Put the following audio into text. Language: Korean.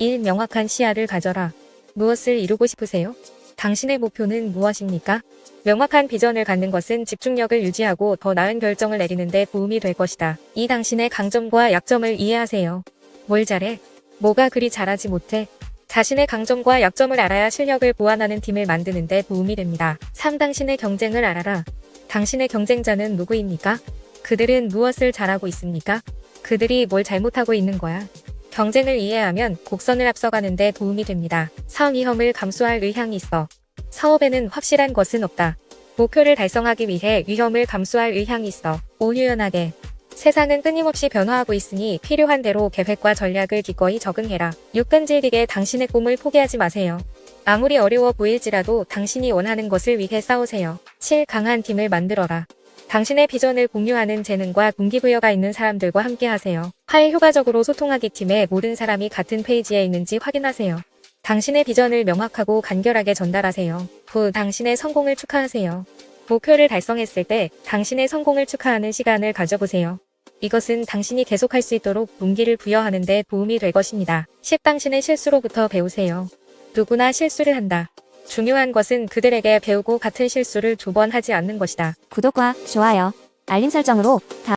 1. 명확한 시야를 가져라. 무엇을 이루고 싶으세요? 당신의 목표는 무엇입니까? 명확한 비전을 갖는 것은 집중력을 유지하고 더 나은 결정을 내리는데 도움이 될 것이다. 이 당신의 강점과 약점을 이해하세요. 뭘 잘해? 뭐가 그리 잘하지 못해? 자신의 강점과 약점을 알아야 실력을 보완하는 팀을 만드는데 도움이 됩니다. 3. 당신의 경쟁을 알아라. 당신의 경쟁자는 누구입니까? 그들은 무엇을 잘하고 있습니까? 그들이 뭘 잘못하고 있는 거야? 경쟁을 이해하면 곡선을 앞서가는 데 도움이 됩니다. 사업 위험을 감수할 의향이 있어. 사업에는 확실한 것은 없다. 목표를 달성하기 위해 위험을 감수할 의향이 있어. 오유연하게. 세상은 끊임없이 변화하고 있으니 필요한 대로 계획과 전략을 기꺼이 적응해라. 6. 끈질기게 당신의 꿈을 포기하지 마세요. 아무리 어려워 보일지라도 당신이 원하는 것을 위해 싸우세요. 7. 강한 팀을 만들어라. 당신의 비전을 공유하는 재능과 동기부여가 있는 사람들과 함께 하세요. 8. 효과적으로 소통하기 팀의 모든 사람이 같은 페이지에 있는지 확인하세요. 당신의 비전을 명확하고 간결하게 전달하세요. 9. 당신의 성공을 축하하세요. 목표를 달성했을 때 당신의 성공을 축하하는 시간을 가져보세요. 이것은 당신이 계속할 수 있도록 동기를 부여하는 데 도움이 될 것입니다. 10. 당신의 실수로부터 배우세요. 누구나 실수를 한다. 중요한 것은 그들에게 배우고 같은 실수를 두 번 하지 않는 것이다. 구독과 좋아요, 알림 설정으로 다